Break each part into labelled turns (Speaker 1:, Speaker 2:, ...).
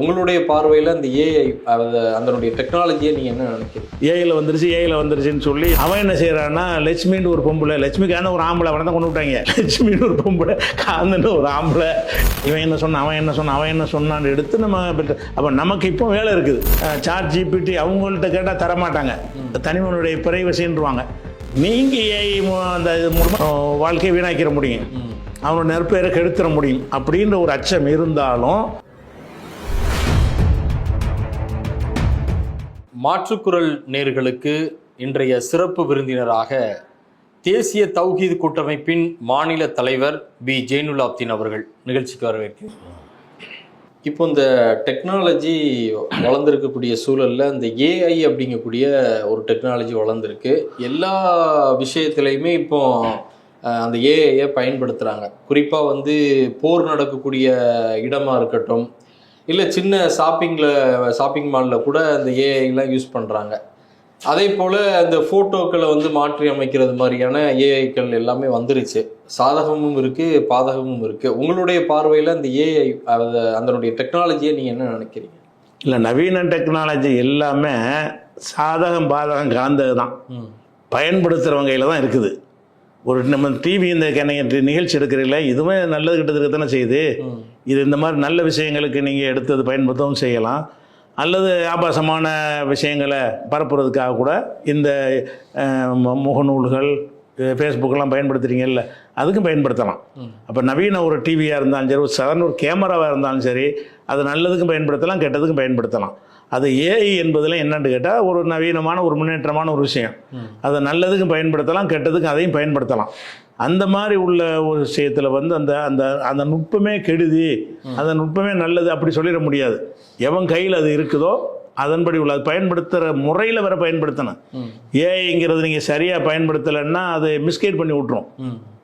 Speaker 1: உங்களுடைய பார்வையில் அந்த ஏஐ அதனுடைய டெக்னாலஜியை நீங்கள் என்ன நினைக்கிறீங்க?
Speaker 2: ஏஐல வந்துருச்சு ஏஐல வந்துருச்சுன்னு சொல்லி அவன் என்ன செய்யறான்னா லட்சுமின்னு ஒரு பொம்பளை லட்சுமிக்கான ஒரு ஆம்பளை அவனை தான் கொண்டு விட்டாங்க. லட்சுமின்னு ஒரு பொம்பளை காந்தன்னு ஒரு ஆம்பளை. இவன் என்ன சொன்னான் அவன் என்ன சொன்னான் அவன் என்ன சொன்னான்னு எடுத்து நம்ம அப்போ நமக்கு இப்போ வேலை இருக்குது. சார்ட் ஜிபிடி அவங்கள்ட்ட கேட்டால் தரமாட்டாங்க. தனிமனுடைய பிரைவசின்றுவாங்க நீங்கள் ஏஐ அந்த இது மூலமாக வாழ்க்கையை வீணாக்கிற முடியும். அவனோட நெற்பெயரை கெடுத்துட முடியும். அப்படின்ற ஒரு அச்சம் இருந்தாலும்
Speaker 1: மாற்றுக்குரல் நேர்களுக்கு இன்றைய சிறப்பு விருந்தினராக தேசிய தௌஹீத் கூட்டமைப்பின் மாநில தலைவர் பி. ஜெயினுலாப்தீன் அவர்கள் நிகழ்ச்சிக்கு வரவேற்கிறேன் இப்போ இந்த டெக்னாலஜி வளர்ந்துருக்கக்கூடிய சூழலில் இந்த ஏஐ அப்படிங்கக்கூடிய ஒரு டெக்னாலஜி வளர்ந்துருக்கு. எல்லா விஷயத்துலையுமே இப்போ அந்த ஏஐயை பயன்படுத்துகிறாங்க குறிப்பாக வந்து போர் நடக்கக்கூடிய இடமாக இருக்கட்டும் இல்லை சின்ன ஷாப்பிங்கில் ஷாப்பிங் மாலில் கூட அந்த ஏஐலாம் யூஸ் பண்ணுறாங்க அதே போல் அந்த ஃபோட்டோக்களை வந்து மாற்றி அமைக்கிறது மாதிரியான ஏஐக்கள் எல்லாமே வந்துருச்சு. சாதகமும் இருக்குது பாதகமும் இருக்குது உங்களுடைய பார்வையில் அந்த ஏஐ அதனுடைய டெக்னாலஜியை நீங்கள் என்ன நினைக்கிறீங்க?
Speaker 2: இல்லை நவீன டெக்னாலஜி எல்லாமே சாதகம் பாதகம் கலந்தது தான். பயன்படுத்துகிறவங்க கையில் தான் இருக்குது. ஒரு நம்ம டிவி இந்த நிகழ்ச்சி எடுக்கிறீங்கள இதுவுமே நல்லது கிட்டதுக்கு தானே செய்யுது. இது இந்த மாதிரி நல்ல விஷயங்களுக்கு நீங்கள் எடுத்தது பயன்படுத்தவும் செய்யலாம். அல்லது ஆபாசமான விஷயங்களை பரப்புறதுக்காக கூட இந்த முகநூல்கள் ஃபேஸ்புக்கெல்லாம் பயன்படுத்துகிறீங்கல்ல அதுக்கும் பயன்படுத்தலாம். அப்போ நவீன ஒரு டிவியாக இருந்தாலும் சரி ஒரு சாதாரண ஒரு கேமராவாக இருந்தாலும் சரி அது நல்லதுக்கும் பயன்படுத்தலாம் கெட்டதுக்கும் பயன்படுத்தலாம். அது ஏஐ என்பதில் என்னன்னு கேட்டால் ஒரு நவீனமான ஒரு முன்னேற்றமான ஒரு விஷயம். அதை நல்லதுக்கும் பயன்படுத்தலாம் கெட்டதுக்கும் அதையும் பயன்படுத்தலாம். அந்த மாதிரி உள்ள ஒரு விஷயத்தில் வந்து அந்த அந்த அந்த நுட்பமே கெடுதி அந்த நுட்பமே நல்லது அப்படி சொல்லிட முடியாது. எவன் கையில் அது இருக்குதோ அதன்படி உள்ள அது பயன்படுத்துகிற முறையில் வேற பயன்படுத்தணும். ஏஐங்கிறது நீங்கள் சரியாக பயன்படுத்தலைன்னா அது மிஸ்கைட் பண்ணி விட்ரும்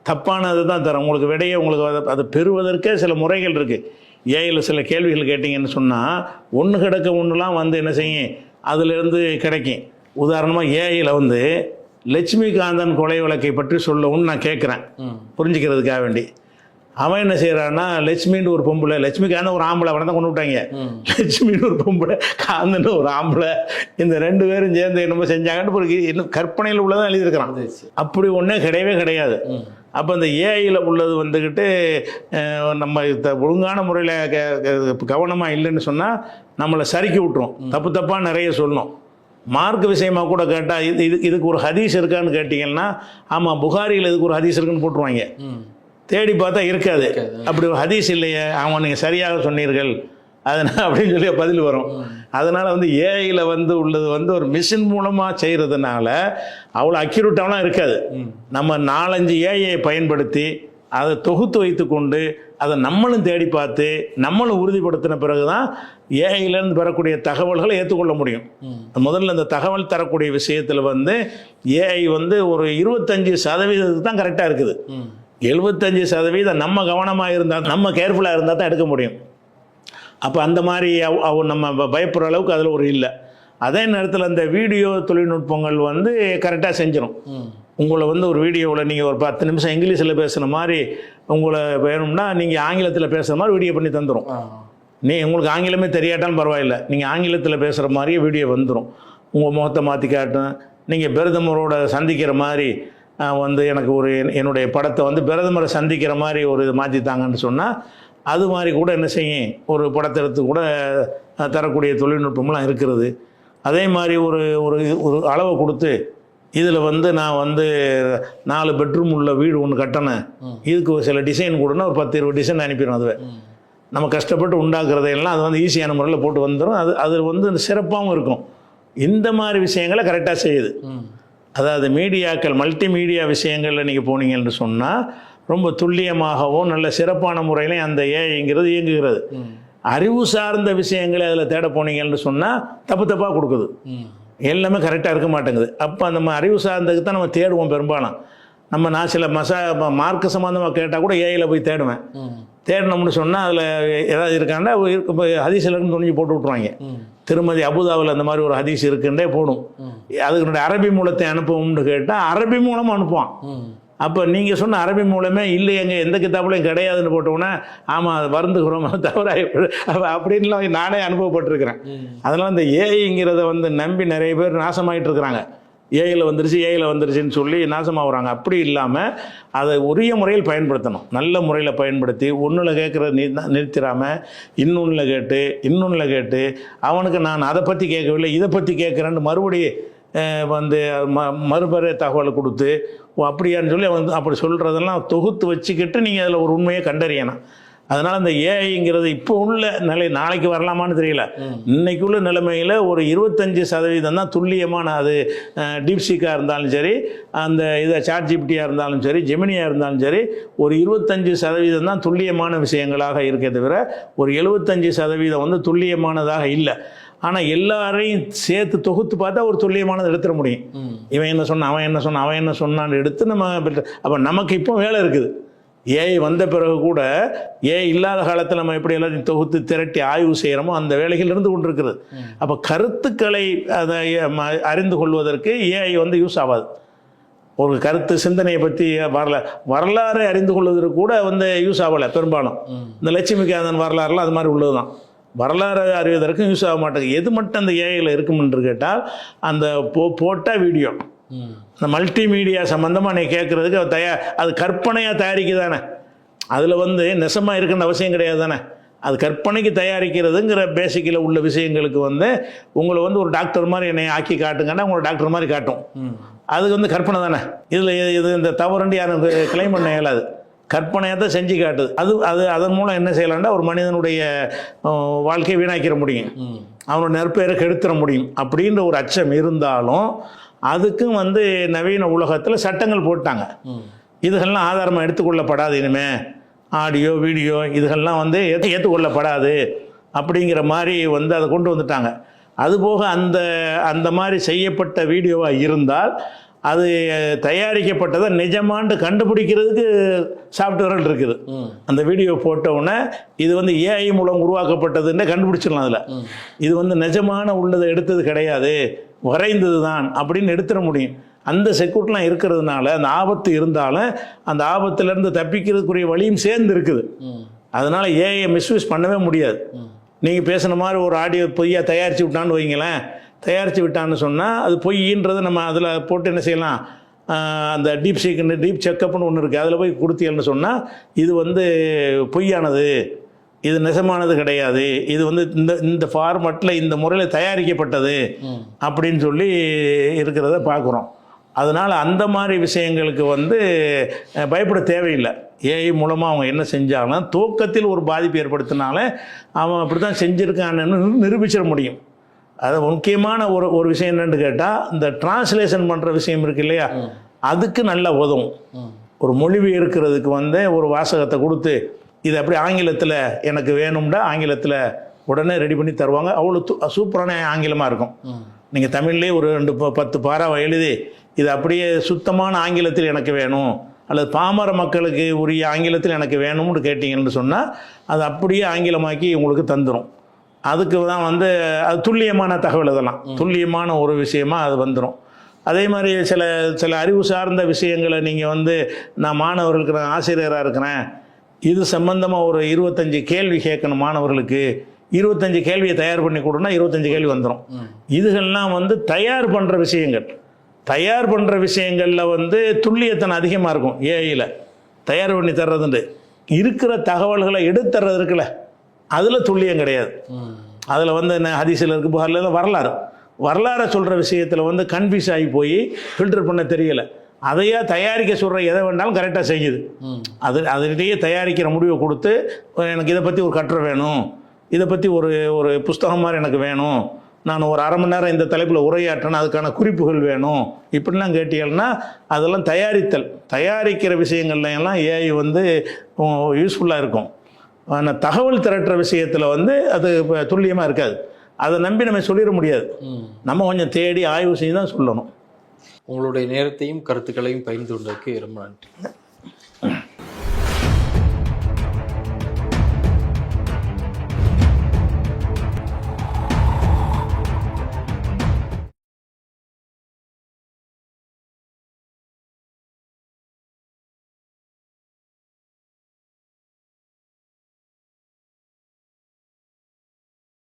Speaker 2: தப்பானது தான் தரும். உங்களுக்கு விடையை உங்களுக்கு அதை அதை பெறுவதற்கே சில முறைகள் இருக்குது ஏஐயில் சில கேள்விகள் கேட்டிங்கன்னு சொன்னால் ஒன்று கிடக்க ஒன்றுலாம் வந்து என்ன செய்யும்? அதிலிருந்து கிடைக்கும். உதாரணமாக ஏஐயில் வந்து லட்சுமிகாந்தன் கொலை வழக்கை பற்றி சொல்லவும் நான் கேட்குறேன் புரிஞ்சுக்கிறதுக்காக வேண்டி. அவன் என்ன செய்கிறான்னா லட்சுமின்னு ஒரு பொம்பளை லட்சுமிகாந்தன் ஒரு ஆம்பளை அவனை தான் கொண்டு விட்டாங்க. லட்சுமின்னு ஒரு பொம்பளை காந்தன்னு ஒரு ஆம்பளை இந்த ரெண்டு பேரும் சேர்ந்து என்னமோ செஞ்சாங்கன்னு ஒரு இன்னும் கற்பனையில் உள்ளதான் எழுதியிருக்கிறான். அப்படி ஒன்றே கிடையவே கிடையாது. அப்போ இந்த ஏஐயில் உள்ளது வந்துக்கிட்டு நம்ம ஒழுங்கான முறையில் கவனமாக இல்லைன்னு சொன்னால் நம்மளை சறுக்கி விட்டுரும். தப்பு தப்பாக நிறைய சொல்லணும். மார்க் விஷயமா கூட கேட்டால் இது இது இதுக்கு ஒரு ஹதீஸ் இருக்கான்னு கேட்டிங்கன்னா ஆமாம் புகாரியில் இதுக்கு ஒரு ஹதீஸ் இருக்குன்னு போட்டுருவாங்க. தேடி பார்த்தா இருக்காது. அப்படி ஒரு ஹதீஸ் இல்லையே அவன் நீங்கள் சரியாக சொன்னீர்கள். அதனால் அப்படின்னு சொல்லி பதில் வரும். அதனால் வந்து ஏஐயில் வந்து உள்ளது வந்து ஒரு மிஷின் மூலமாக செய்கிறதுனால அவ்வளோ அக்யூரேட்டாலாம் இருக்காது. நம்ம நாலஞ்சு ஏஐயை பயன்படுத்தி அதை தொகுத்து வைத்துக்கொண்டு அதை நம்மளும் தேடி பார்த்து நம்மளும் உறுதிப்படுத்தின பிறகு தான் ஏஐலேருந்து பெறக்கூடிய தகவல்களை ஏற்றுக்கொள்ள முடியும். முதல்ல இந்த தகவல் தரக்கூடிய விஷயத்தில் வந்து ஏஐ வந்து ஒரு இருபத்தஞ்சி சதவீதத்துக்கு தான் கரெக்டாக இருக்குது. எழுபத்தஞ்சு சதவீதம் நம்ம கவனமாக இருந்தால் நம்ம கேர்ஃபுல்லாக இருந்தால் தான் எடுக்க முடியும். அப்போ அந்த மாதிரி நம்ம பயப்படுற அளவுக்கு அதில் ஒரு இல்லை. அதே நேரத்தில் அந்த வீடியோ தொழில்நுட்பங்கள் வந்து கரெக்டாக செஞ்சிடும் உங்களை வந்து ஒரு வீடியோவில் நீங்கள் ஒரு பத்து நிமிஷம் இங்கிலீஷில் பேசுகிற மாதிரி உங்களை வேணும்னா நீங்கள் ஆங்கிலத்தில் பேசுகிற மாதிரி வீடியோ பண்ணி தந்துடும் நீ உங்களுக்கு ஆங்கிலமே தெரியாட்டாலும் பரவாயில்ல. நீங்கள் ஆங்கிலத்தில் பேசுகிற மாதிரியே வீடியோ வந்துடும் உங்கள் முகத்தை மாற்றி காட்டும் நீங்கள் பிரதமரோட சந்திக்கிற மாதிரி வந்து எனக்கு ஒரு என்- என்னுடைய படத்தை வந்து பிரதமரை சந்திக்கிற மாதிரி ஒரு இது மாற்றித்தாங்கன்னு சொன்னால் அது மாதிரி கூட என்ன செய்யும்? ஒரு படத்தை எடுத்து கூட தரக்கூடிய தொழில்நுட்பம்லாம் இருக்கிறது. அதே மாதிரி ஒரு ஒரு ஒரு அளவை கொடுத்து இதில் வந்து நான் வந்து நாலு பெட்ரூம் உள்ள வீடு ஒன்று கட்டினேன். இதுக்கு ஒரு சில டிசைன் கொடுன்னா ஒரு பத்து இருபது டிசைன் அனுப்பிடும் அதுவே. நம்ம கஷ்டப்பட்டு உண்டாக்குறதையெல்லாம் அது வந்து ஈஸியான முறையில் போட்டு வந்துடும் அது அது வந்து சிறப்பாகவும் இருக்கும். இந்த மாதிரி விஷயங்களை கரெக்டாக செய்யுது. அதாவது மீடியாக்கள் மல்டி மீடியா விஷயங்களில் நீங்கள் போனீங்கன்னு சொன்னால் ரொம்ப துல்லியமாகவும் நல்ல சிறப்பான முறையிலையும் அந்த ஏஐங்கிறது இயங்குகிறது. அறிவு சார்ந்த விஷயங்களை அதில் தேட போனீங்கன்னு சொன்னால் தப்பு தப்பாக கொடுக்குது. எல்லாமே கரெக்டாக இருக்க மாட்டேங்குது. அப்போ நம்ம அறிவு சார்ந்ததுக்கு தான் நம்ம தேடுவோம் பெரும்பாலும். நம்ம நான் சில மசா மார்க்க சம்மந்தமாக கேட்டால் கூட ஏஐயில் போய் தேடுவேன்.
Speaker 1: ம்.
Speaker 2: தேடணும்னு சொன்னால் அதில் ஏதாவது இருக்காண்டா இப்போ ஹதீஸ் இருக்குன்னு துணிஞ்சு போட்டு விட்ருவாங்க திருமதி அபுதாவில் அந்த மாதிரி ஒரு ஹதீஸ் இருக்குன்றே போடும். அதுக்கு அரபி மூலத்தை அனுப்புவோம்னு கேட்டால் அரபி மூலம் அனுப்புவான். அப்போ நீங்கள் சொன்ன அரபி மூலமே இல்லை எங்க எந்த கிதாப்புலையும் கிடையாதுன்னு போட்டோன்னே ஆமாம் அது வருந்துகிறோம் தவிர அப்படின்லாம் நானே அனுபவப்பட்டிருக்கிறேன். அதனால் இந்த ஏஐங்கிறத வந்து நம்பி நிறைய பேர் நாசமாயிட்டு இருக்கிறாங்க. ஏஐயில் வந்துருச்சு ஏஐயில் வந்துருச்சுன்னு சொல்லி நாசமாகறாங்க அப்படி இல்லாமல் அதை உரிய முறையில் பயன்படுத்தணும். நல்ல முறையில் பயன்படுத்தி ஒன்றில் கேட்குறத நி நிறுத்திடாமல் இன்னொன்றில் கேட்டு இன்னொன்றில் கேட்டு அவனுக்கு நான் அதை பற்றி கேட்கவில்லை இதை பற்றி கேட்குறேன்னு மறுபடியும் வந்து ம மறுபறை தகவல் கொடுத்து அப்படியான்னு சொல்லி அவன் அப்படி சொல்கிறதெல்லாம் தொகுத்து வச்சுக்கிட்டு நீங்கள் அதில் ஒரு உண்மையை கண்டறியணும். அதனால் அந்த ஏஐங்கிறது இப்போ உள்ள நிலை நாளைக்கு வரலாமான்னு தெரியல. இன்னைக்கு உள்ள நிலைமையில் ஒரு இருபத்தஞ்சி சதவீதம் தான் துல்லியமான அது டீப்சிக்காக இருந்தாலும் சரி அந்த இதை சாட் ஜிபிடியாக இருந்தாலும் சரி ஜெமினியாக இருந்தாலும் சரி ஒரு இருபத்தஞ்சி சதவீதம் தான் துல்லியமான விஷயங்களாக இருக்கே தவிர ஒரு எழுபத்தஞ்சி சதவீதம் வந்து துல்லியமானதாக இல்லை. ஆனால் எல்லாரையும் சேர்த்து தொகுத்து பார்த்தா ஒரு துல்லியமானது எடுத்துட முடியும். இவன் என்ன சொன்னான் அவன் என்ன சொன்னான் அவன் என்ன சொன்னான்னு எடுத்து நம்ம அப்போ நமக்கு இப்போ வேலை இருக்குது. ஏஐ வந்த பிறகு கூட ஏஐ இல்லாத காலத்தில் நம்ம எப்படி எல்லாத்தையும் தொகுத்து திரட்டி ஆய்வு செய்கிறோமோ அந்த வேலைகள் இருந்து கொண்டிருக்கிறது. அப்போ கருத்துக்களை அதை அறிந்து கொள்வதற்கு ஏஐ வந்து யூஸ் ஆகாது. ஒரு கருத்து சிந்தனையை பற்றி வரல வரலாறை அறிந்து கொள்வதற்கு கூட வந்து யூஸ் ஆகலை பெரும்பாலும். இந்த லட்சுமிகாந்தன் வரலாறுலாம் அது மாதிரி உள்ளது தான் வரலாறு அறிவதற்கும் யூஸ் ஆக மாட்டேங்குது. எது மட்டும் அந்த ஏஐயில் இருக்கும் என்று கேட்டால் அந்த போ போட்ட வீடியோ இந்த மல்டிமீடியா சம்மந்தமாக நீ கேட்குறதுக்கு தயார் அது கற்பனையாக தயாரிக்கு தானே அதில் வந்து நெசமாக இருக்குன்னு அவசியம் கிடையாது தானே அது கற்பனைக்கு தயாரிக்கிறதுங்கிற பேசிக்கில் உள்ள விஷயங்களுக்கு வந்து உங்களை வந்து ஒரு டாக்டர் மாதிரி என்னை ஆக்கி காட்டுங்கன்னா உங்களை டாக்டர் மாதிரி காட்டும். அது வந்து கற்பனை தானே? இதில் இது இந்த தவறுண்டு யாரும் கிளைம் பண்ண இயலாது. கற்பனையை தான் செஞ்சு காட்டுது. அது அது அதன் மூலம் என்ன செய்யலாம்னா ஒரு மனிதனுடைய வாழ்க்கையை வீணாக்கிற முடியும். அவனோட நெற்பெயரை கெடுத்துட முடியும். அப்படின்ற ஒரு அச்சம் இருந்தாலும் அதுக்கும் வந்து நவீன உலகத்தில் சட்டங்கள் போட்டாங்க. இதுகள்லாம் ஆதாரமாக எடுத்துக்கொள்ளப்படாது இனிமே. ஆடியோ வீடியோ இதுகள்லாம் வந்து ஏற்று ஏற்றுக்கொள்ளப்படாது அப்படிங்கிற மாதிரி வந்து அதை கொண்டு வந்துட்டாங்க. அதுபோக அந்த அந்த மாதிரி செய்யப்பட்ட வீடியோவாக இருந்தால் அது தயாரிக்கப்பட்டதை நிஜமாண்டு கண்டுபிடிக்கிறதுக்கு சாஃப்ட்வேர்கள் இருக்குது. அந்த வீடியோ போட்ட உடனே இது வந்து ஏஐ மூலம் உருவாக்கப்பட்டதுன்னு கண்டுபிடிச்சிடலாம் அதில். இது வந்து நிஜமான உள்ளதை எடுத்தது கிடையாது. வரைந்தது தான் அப்படின்னு எடுத்துட முடியும். அந்த செக்யூரிட்டிலாம் இருக்கிறதுனால அந்த ஆபத்து இருந்தாலும் அந்த ஆபத்துலேருந்து தப்பிக்கிறதுக்குரிய வழியும் சேர்ந்து இருக்குது. அதனால் ஏஐ மிஸ்யூஸ் பண்ணவே முடியாது. நீங்கள் பேசுன மாதிரி ஒரு ஆடியோ பொய்யா தயாரித்து விட்டான்னு வைங்களேன். தயாரித்து விட்டான்னு சொன்னால் அது பொய்ன்றதை நம்ம அதில் போட்டு என்ன செய்யலாம்? அந்த டீப் சீக்குன்னு டீப் செக்கப்னு ஒன்று இருக்குது அதில் போய் கொடுத்தீங்கன்னு சொன்னால் இது வந்து பொய்யானது. இது நெசமானது கிடையாது. இது வந்து இந்த இந்த ஃபார்மட்டில் இந்த முறையில் தயாரிக்கப்பட்டது அப்படின்னு சொல்லி இருக்கிறத பார்க்குறோம் அதனால் அந்த மாதிரி விஷயங்களுக்கு வந்து பயப்பட தேவையில்லை. ஏஐ மூலமாக அவங்க என்ன செஞ்சாலும் தூக்கத்தில் ஒரு பாதிப்பு ஏற்படுத்தினாலே அவன் அப்படி தான் செஞ்சுருக்கான்னு நிரூபிச்சிட முடியும். அது முக்கியமான ஒரு ஒரு விஷயம் என்னன்னு கேட்டால் இந்த டிரான்ஸ்லேஷன் பண்ணுற விஷயம் இருக்கு இல்லையா? அதுக்கு நல்லா உதவும். ஒரு மொழிபெயர்க்கிறதுக்கு வந்து ஒரு வாசகத்தை கொடுத்து இது அப்படி ஆங்கிலத்தில் எனக்கு வேணும்னா ஆங்கிலத்தில் உடனே ரெடி பண்ணி தருவாங்க. அவ்வளோ து- சூப்பரான ஆங்கிலமாக இருக்கும். நீங்கள் தமிழ்லேயே ஒரு ரெண்டு பத்து பாராவை எழுதி இது அப்படியே சுத்தமான ஆங்கிலத்தில் எனக்கு வேணும் அல்லது பாமர மக்களுக்கு உரிய ஆங்கிலத்தில் எனக்கு வேணும்னு கேட்டிங்கன்னு சொன்னால் அது அப்படியே ஆங்கிலமாக்கி உங்களுக்கு தந்துடும் அதுக்கு தான் வந்து அது துல்லியமான தகவல் இதெல்லாம். துல்லியமான ஒரு விஷயமா அது வந்துடும் அதே மாதிரி சில சில அறிவு சார்ந்த விஷயங்களை நீங்கள் வந்து நான் மாணவர்களுக்கு நான் ஆசிரியராக இருக்கிறேன். இது சம்பந்தமாக ஒரு இருபத்தஞ்சி கேள்வி கேட்கணும் மாணவர்களுக்கு. இருபத்தஞ்சி கேள்வியை தயார் பண்ணி கொடுனா இருபத்தஞ்சி கேள்வி வந்துடும் இதுகள்லாம் வந்து தயார் பண்ணுற விஷயங்கள். தயார் பண்ணுற விஷயங்களில் வந்து துல்லியத்தனம் அதிகமாக இருக்கும் ஏஐயில் தயார் பண்ணி தர்றதுண்டு. இருக்கிற தகவல்களை எடுத்துறது இருக்குல்ல. அதில் துல்லியம் கிடையாது. அதில் வந்து என்ன ஹதீஸில் இருக்கு புகாரில் வரலாறு. வரலாறை சொல்கிற விஷயத்தில் வந்து கன்ஃபியூஸ் ஆகி போய் ஃபில்டர் பண்ண தெரியலை. அதையே தயாரிக்க சொல்கிற எதை வேண்டாலும் கரெக்டாக செய்யுது. அது அதிலேயே தயாரிக்கிற முடிவை கொடுத்து எனக்கு இதை பற்றி ஒரு கட்டுரை வேணும். இதை பற்றி ஒரு ஒரு புஸ்தகம் மாதிரி எனக்கு வேணும். நான் ஒரு அரை மணி நேரம் இந்த தலைப்பில் உரையாற்றணும் அதுக்கான குறிப்புகள் வேணும். இப்படிலாம் கேட்டீங்கன்னா அதெல்லாம் தயாரித்தல். தயாரிக்கிற விஷயங்கள்ல எல்லாம் ஏஐ வந்து யூஸ்ஃபுல்லாக இருக்கும். ஆனால் தகவல் திரட்டுற விஷயத்தில் வந்து அது துல்லியமாக இருக்காது. அதை நம்பி நம்ம சொல்லிட முடியாது. நம்ம கொஞ்சம் தேடி ஆய்வு செய்து தான் சொல்லணும்.
Speaker 1: உங்களுடைய நேரத்தையும் கருத்துக்களையும் பகிர்ந்து கொண்டதுக்கு ரொம்ப நன்றி.